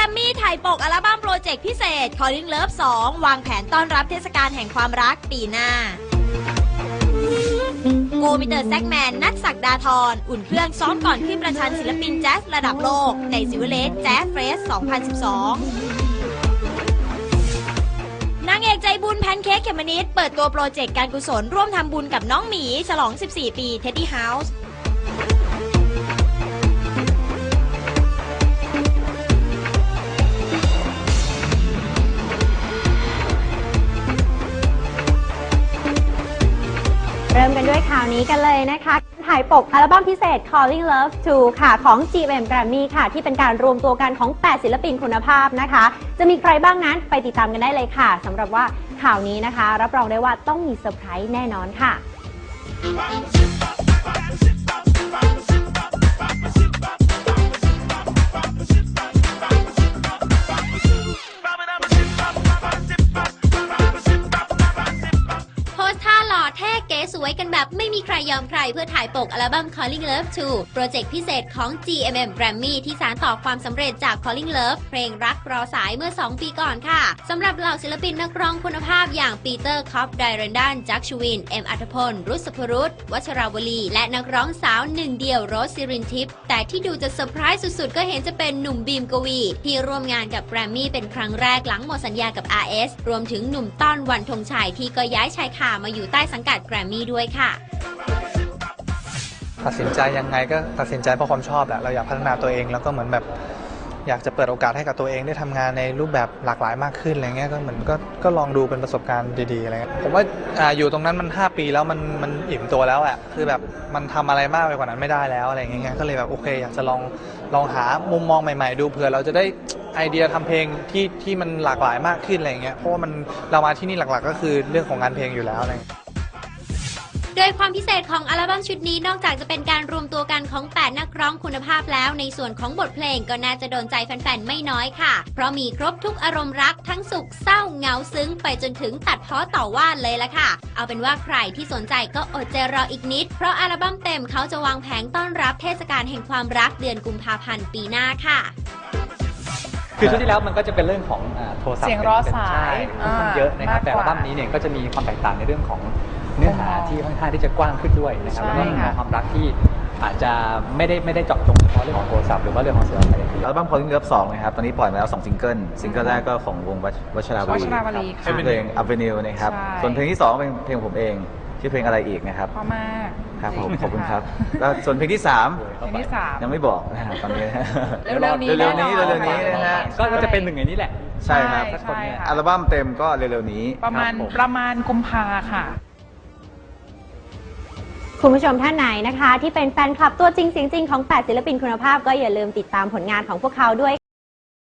รมมี่ถ่ายปกอัลบั้มโปรเจกต์พิเศษ Calling Love 2 วางแผนต้อนรับเทศกาลแห่งความรักปีหน้า โกมิเตอร์แซกแมน นัทศักดาธรอุ่นเครื่องซ้อมก่อนขึ้นประชันศิลปินแจ๊สระดับโลก ในซิวเลสแจ๊สเฟส2012นางเอกใจบุญแพนเค้กเขมมนิดเปิดตัวโปรเจกต์การกุศลร่วมทำบุญกับน้องหมี ฉลอง 14 ปีเท็ดดี้เฮาส์ เริ่มกันด้วยข่าวนี้กันเลยนะคะ ถ่ายปกอัลบั้มพิเศษ Calling Love 2 ค่ะ ของ GM Grammy ค่ะ ที่เป็นการรวมตัวกันของ 8 ศิลปินคุณภาพนะคะ จะมีใครบ้างนั้นไปติดตามกันได้เลยค่ะสำหรับว่าข่าวนี้นะคะ รับรองได้ว่าต้องมีเซอร์ไพรส์แน่นอนค่ะ สวยกันแบบไม่มีใครยอมใครเพื่อถ่ายปกอัลบั้ม Calling Love 2 โปรเจกต์พิเศษของ GMM Grammy ที่สารต่อความสำเร็จจาก Calling Love เพลงรักรอสายเมื่อ 2 ปีก่อนค่ะสำหรับเหล่าศิลปินนักร้องคุณภาพอย่างปีเตอร์คอปไดเรนดันจักชวิน เอ็มอัธพล รุษพรุษวัชราวลี และนักร้องสาวหนึ่งเดียวโรสซิรินทิพย์แต่ที่ดูจะเซอร์ไพรส์สุดๆ ก็เห็นจะเป็นหนุ่มบีมกวี ที่ร่วมงานกับแกรมมี่เป็นครั้งแรกหลังหมดสัญญากับ RS รวมถึงหนุ่มต้อนวันธงชัยที่ก็ย้ายชายคามาอยู่ใต้สังกัดแกรมมี่ด้วยค่ะตัดสินใจยังไงก็ตัดสินใจเพราะความชอบแหละเราอยากพัฒนาตัวเองแล้วก็เหมือนแบบอยากจะเปิดโอกาสให้กับตัวเองได้ทำงานในรูปแบบหลากหลายมากขึ้นอะไรเงี้ยก็เหมือนก็ก็ลองดูเป็นประสบการณ์ดีๆอะไรเงี้ยผมว่าอ่าอยู่ตรงนั้นมัน 5 ปีแล้วมันมันอิ่มตัวแล้วอะคือแบบมันทำอะไรมากไปกว่านั้นไม่ได้แล้วอะไรเงี้ยก็เลยแบบโอเค อยากจะลองลองหามุมมองใหม่ ๆ ดูเผื่อเราจะได้ไอเดียทำเพลงที่ที่มันหลากหลายมากขึ้นอะไรเงี้ยเพราะว่ามันเรามาที่นี่หลักๆ ก็คือเรื่องของงานเพลงอยู่แล้วอะไรเงี้ย โดยความพิเศษของอัลบั้มชุดนี้นอกจากจะเป็นการรวมตัวกันของ 8 นักร้องคุณภาพแล้ว ในส่วนของบทเพลงก็น่าจะโดนใจแฟนๆ ไม่น้อยค่ะ เพราะมีครบทุกอารมณ์รักทั้งสุขเศร้าเหงาซึ้งไปจนถึงตัดพ้อต่อว่าเลยละค่ะ เอาเป็นว่าใครที่สนใจก็อดใจรออีกนิด เพราะอัลบั้มเต็มเขาจะวางแผงต้อนรับเทศกาลแห่งความรักเดือนกุมภาพันธ์ปีหน้าค่ะคือชุดที่แล้วมันก็จะเป็นเรื่องของอ่าโทรศัพท์เสียงรอสายเป็นค่อนข้างเยอะนะครับอ่า แต่อัลบั้มมากกว่านี้เนี่ยก็จะมีความแตกต่างในเรื่องของ เนื้อหามุมมองที่ค่อนข้างที่จะกว้างขึ้นด้วยนะครับใช่แล้วก็มีค่ะความรักที่อาจจะไม่ได้ไม่ได้เจาะจงเฉพาะเรื่องของโทรศัพท์หรือว่าเรื่องของเสียงอะไรอย่างเดียว อัลบั้ม Calling Love 2นะครับ ตอนนี้ปล่อยมาแล้ว 2 ซิงเกิล ซิงเกิลแรกก็ของวงวัชวัชราววัลีชราวลีค่ะชื่อเพลง Avenue นะครับ ใช่ ส่วนเพลงที่ 2 เป็นเพลงผมเอง ชื่อเพลงอะไรอีกนะครับเพราะมากครับผมจงขอบคุณะครับ แล้วส่วนเพลงที่ เพลงที่สาม 3 ยังไม่บอกนะครับตอนนี้เร็วๆนี้เร็วๆนี้แน่นอนเร็วๆนี้นะฮะ ก็จะเป็นหนึ่งในนี้แหละใช่ครับใช่ค่ะ อัลบั้มเต็มก็เร็วๆนี้ ประมาณคบผ ประมาณกุมภาค่ะ คุณผู้ชมท่านไหนนะคะ ที่เป็นแฟนคลับตัวจริงเสียงจริงของ 8 ศิลปินคุณภาพ ก็อย่าลืมติดตามผลงานของพวกเขาด้วย